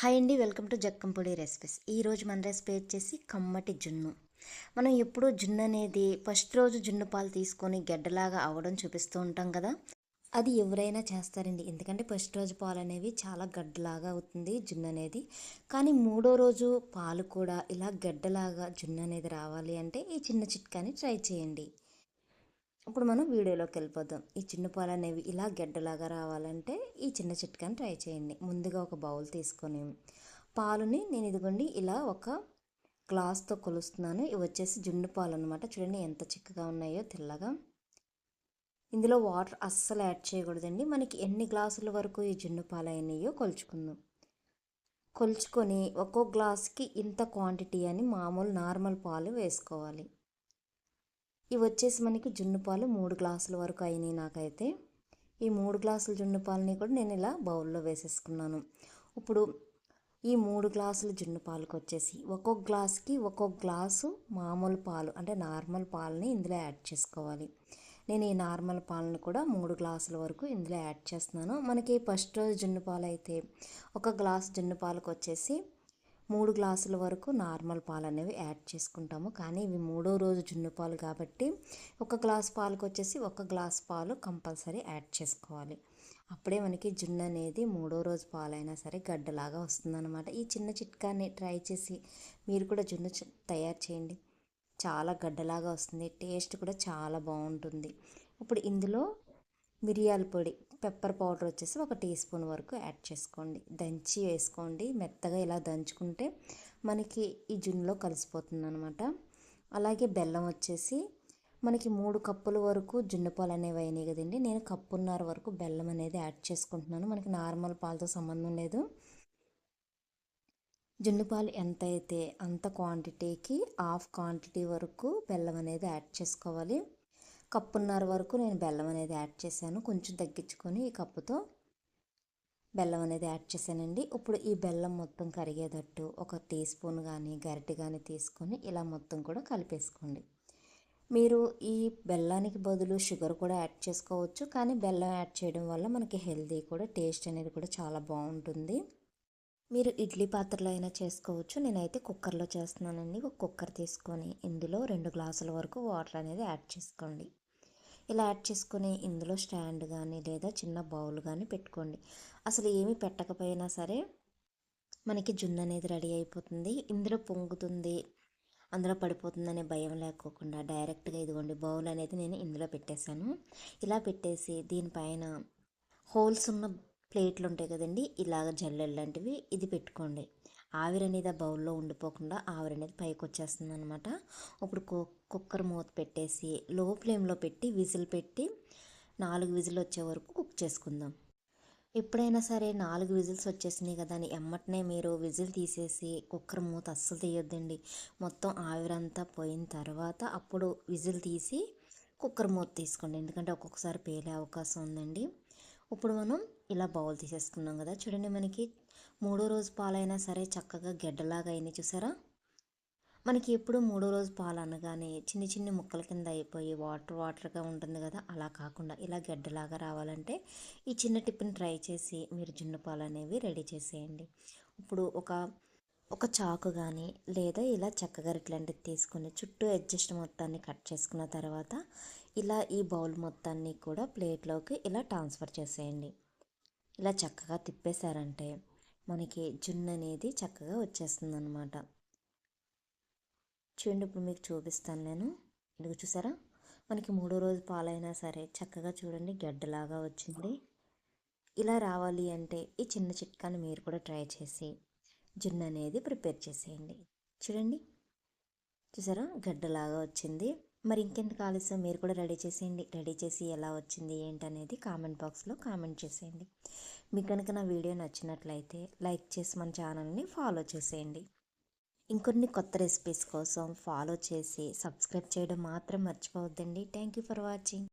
Hi అండి welcome to జక్కంపొడి recipes. ఈరోజు మన రెసిపీ వచ్చేసి కమ్మటి జున్ను. మనం ఎప్పుడూ జున్ను అనేది ఫస్ట్ రోజు జున్ను పాలు తీసుకొని గడ్డలాగా అవ్వడం చూపిస్తూ ఉంటాం కదా. అది ఎవరైనా చేస్తారండి. ఎందుకంటే ఫస్ట్ రోజు పాలు అనేవి చాలా గడ్డలాగా అవుతుంది జున్ను అనేది. కానీ మూడో రోజు పాలు కూడా ఇలా గడ్డలాగా జున్ను అనేది రావాలి అంటే ఈ చిన్న చిట్కాని ట్రై చేయండి. ఇప్పుడు మనం వీడియోలోకి వెళ్ళిపోదాం. ఈ చిన్న పాలు అనేవి ఇలా గడ్డలాగా రావాలంటే ఈ చిన్న చిట్కాని ట్రై చేయండి. ముందుగా ఒక బౌల్ తీసుకొని పాలుని నేను ఇదిగోండి ఇలా ఒక గ్లాస్తో కొలుస్తున్నాను. ఇవి వచ్చేసి జున్ను పాలు అనమాట చూడండి ఎంత చిక్కగా ఉన్నాయో తెల్లగా. ఇందులో వాటర్ అస్సలు యాడ్ చేయకూడదండి. మనకి ఎన్ని గ్లాసుల వరకు ఈ జున్ను పాలు అయినాయో కొలుచుకుందాం. కొలుచుకొని ఒక్కో గ్లాస్కి ఇంత క్వాంటిటీ అని మామూలు నార్మల్ పాలు వేసుకోవాలి. ఇవి వచ్చేసి మనకి జున్ను పాలు మూడు గ్లాసుల వరకు అయినాయి నాకైతే. ఈ మూడు గ్లాసుల జున్ను పాలని కూడా నేను ఇలా బౌల్లో వేసేసుకున్నాను. ఇప్పుడు ఈ మూడు గ్లాసుల జున్ను పాలకు వచ్చేసి ఒక్కొక్క గ్లాస్కి ఒక్కొక్క గ్లాసు మామూలు పాలు అంటే నార్మల్ పాలని ఇందులో యాడ్ చేసుకోవాలి. నేను ఈ నార్మల్ పాలను కూడా మూడు గ్లాసుల వరకు ఇందులో యాడ్ చేస్తున్నాను. మనకి ఫస్ట్ రోజు జున్ను పాలు అయితే ఒక గ్లాస్ జున్ను పాలకు వచ్చేసి మూడు గ్లాసుల వరకు నార్మల్ పాలు అనేవి యాడ్ చేసుకుంటాము. కానీ ఇవి మూడో రోజు జున్ను పాలు కాబట్టి ఒక గ్లాస్ పాలకు వచ్చేసి ఒక గ్లాస్ పాలు కంపల్సరీ యాడ్ చేసుకోవాలి. అప్పుడే మనకి జున్ను అనేది మూడో రోజు పాలైనా సరే గడ్డలాగా వస్తుందన్నమాట. ఈ చిన్న చిట్కాని ట్రై చేసి మీరు కూడా జున్ను తయారు చేయండి. చాలా గడ్డలాగా వస్తుంది. టేస్ట్ కూడా చాలా బాగుంటుంది. ఇప్పుడు ఇందులో మిరియాల పొడి పెప్పర్ పౌడర్ వచ్చేసి ఒక టీ స్పూన్ వరకు యాడ్ చేసుకోండి. దంచి వేసుకోండి. మెత్తగా ఇలా దంచుకుంటే మనకి ఈ జున్నులో కలిసిపోతుంది అనమాట అలాగే బెల్లం వచ్చేసి మనకి మూడు కప్పుల వరకు జున్ను పాలు అనేవి అయినాయి కదండి. నేను కప్పున్నర వరకు బెల్లం అనేది యాడ్ చేసుకుంటున్నాను. మనకి నార్మల్ పాలతో సంబంధం లేదు. జున్ను పాలు ఎంత అయితే అంత క్వాంటిటీకి హాఫ్ క్వాంటిటీ వరకు బెల్లం అనేది యాడ్ చేసుకోవాలి. కప్పున్నర వరకు నేను బెల్లం అనేది యాడ్ చేశాను. కొంచెం తగ్గించుకొని ఈ కప్పుతో బెల్లం అనేది యాడ్ చేశానండి. ఇప్పుడు ఈ బెల్లం మొత్తం కరిగేటట్టు ఒక టీ స్పూన్ కానీ గరిటె కానీ తీసుకొని ఇలా మొత్తం కూడా కలిపేసుకోండి. మీరు ఈ బెల్లానికి బదులు షుగర్ కూడా యాడ్ చేసుకోవచ్చు. కానీ బెల్లం యాడ్ చేయడం వల్ల మనకి హెల్దీ కూడా టేస్ట్ అనేది కూడా చాలా బాగుంటుంది. మీరు ఇడ్లీ పాత్రలో అయినా చేసుకోవచ్చు. నేనైతే కుక్కర్లో చేస్తున్నానండి. ఒక కుక్కర్ తీసుకొని ఇందులో రెండు గ్లాసుల వరకు వాటర్ అనేది యాడ్ చేసుకోండి. ఇలా యాడ్ చేసుకుని ఇందులో స్టాండ్ కానీ లేదా చిన్న బౌల్ కానీ పెట్టుకోండి. అసలు ఏమి పెట్టకపోయినా సరే మనకి జున్ను అనేది రెడీ అయిపోతుంది. ఇందులో పొంగుతుంది అందులో పడిపోతుందనే భయం లేకోకుండా డైరెక్ట్గా ఇదిగోండి బౌల్ అనేది నేను ఇందులో పెట్టేశాను. ఇలా పెట్టేసి దీనిపైన హోల్స్ ఉన్న ప్లేట్లు ఉంటాయి కదండి ఇలాగ జల్లెలు లాంటివి ఇది పెట్టుకోండి. ఆవిరి అనేది ఆ బౌల్లో ఉండిపోకుండా ఆవిరి అనేది పైకి వచ్చేస్తుంది అనమాట ఇప్పుడు కుక్కర్ మూత పెట్టేసి లో ఫ్లేమ్లో పెట్టి విజిల్ పెట్టి నాలుగు విజిల్ వచ్చే వరకు కుక్ చేసుకుందాం. ఎప్పుడైనా సరే నాలుగు విజిల్స్ వచ్చేసినాయి కదా అని ఎమ్మటనే మీరు విజిల్ తీసేసి కుక్కర్ మూత అస్సలు తీయొద్దండి. మొత్తం ఆవిరంతా పోయిన తర్వాత అప్పుడు విజిల్ తీసి కుక్కర్ మూత తీసుకోండి. ఎందుకంటే ఒక్కొక్కసారి పేలే అవకాశం ఉందండి. ఇప్పుడు మనం ఇలా బౌల్ తీసేసుకున్నాం కదా. చూడండి మనకి మూడో రోజు పాలైనా సరే చక్కగా గెడ్డలాగా అయినాయి చూసారా? మనకి ఎప్పుడు మూడో రోజు పాలు అనగానే చిన్ని చిన్ని ముక్కల కింద అయిపోయి వాటర్ వాటర్గా ఉంటుంది కదా. అలా కాకుండా ఇలా గడ్డలాగా రావాలంటే ఈ చిన్న టిప్ని ట్రై చేసి మీరు జున్ను పాలు అనేవి రెడీ చేసేయండి. ఇప్పుడు ఒక ఒక చాకు కానీ లేదా ఇలా చెక్కగరి ఇట్లాంటిది తీసుకొని చుట్టూ అడ్జస్ట్ మొత్తాన్ని కట్ చేసుకున్న తర్వాత ఇలా ఈ బౌల్ మొత్తాన్ని కూడా ప్లేట్లోకి ఇలా ట్రాన్స్ఫర్ చేసేయండి. ఇలా చక్కగా తిప్పేశారంటే మనకి జున్ను అనేది చక్కగా వచ్చేస్తుంది అనమాట చూడండి ఇప్పుడు మీకు చూపిస్తాను నేను. ఇది చూసారా? మనకి మూడో రోజు పాలైనా సరే చక్కగా చూడండి గడ్డలాగా వచ్చింది. ఇలా రావాలి అంటే ఈ చిన్న చిట్కాని మీరు కూడా ట్రై చేసి జున్ను అనేది ప్రిపేర్ చేసేయండి. చూడండి. చూసారా? గడ్డలాగా వచ్చింది. మరి ఇంకెందుకు ఆలస్యం? మీరు కూడా రెడీ చేసేయండి. రెడీ చేసి ఎలా వచ్చింది ఏంటనేది కామెంట్ బాక్స్లో కామెంట్ చేసేయండి. మీకు కనుక నా వీడియో నచ్చినట్లయితే లైక్ చేసి మన ఛానల్ని ఫాలో చేసేయండి. ఇంకొన్ని కొత్త రెసిపీస్ కోసం ఫాలో చేసి సబ్స్క్రైబ్ చేయడం మాత్రం మర్చిపోవద్దండి. Thank you for watching.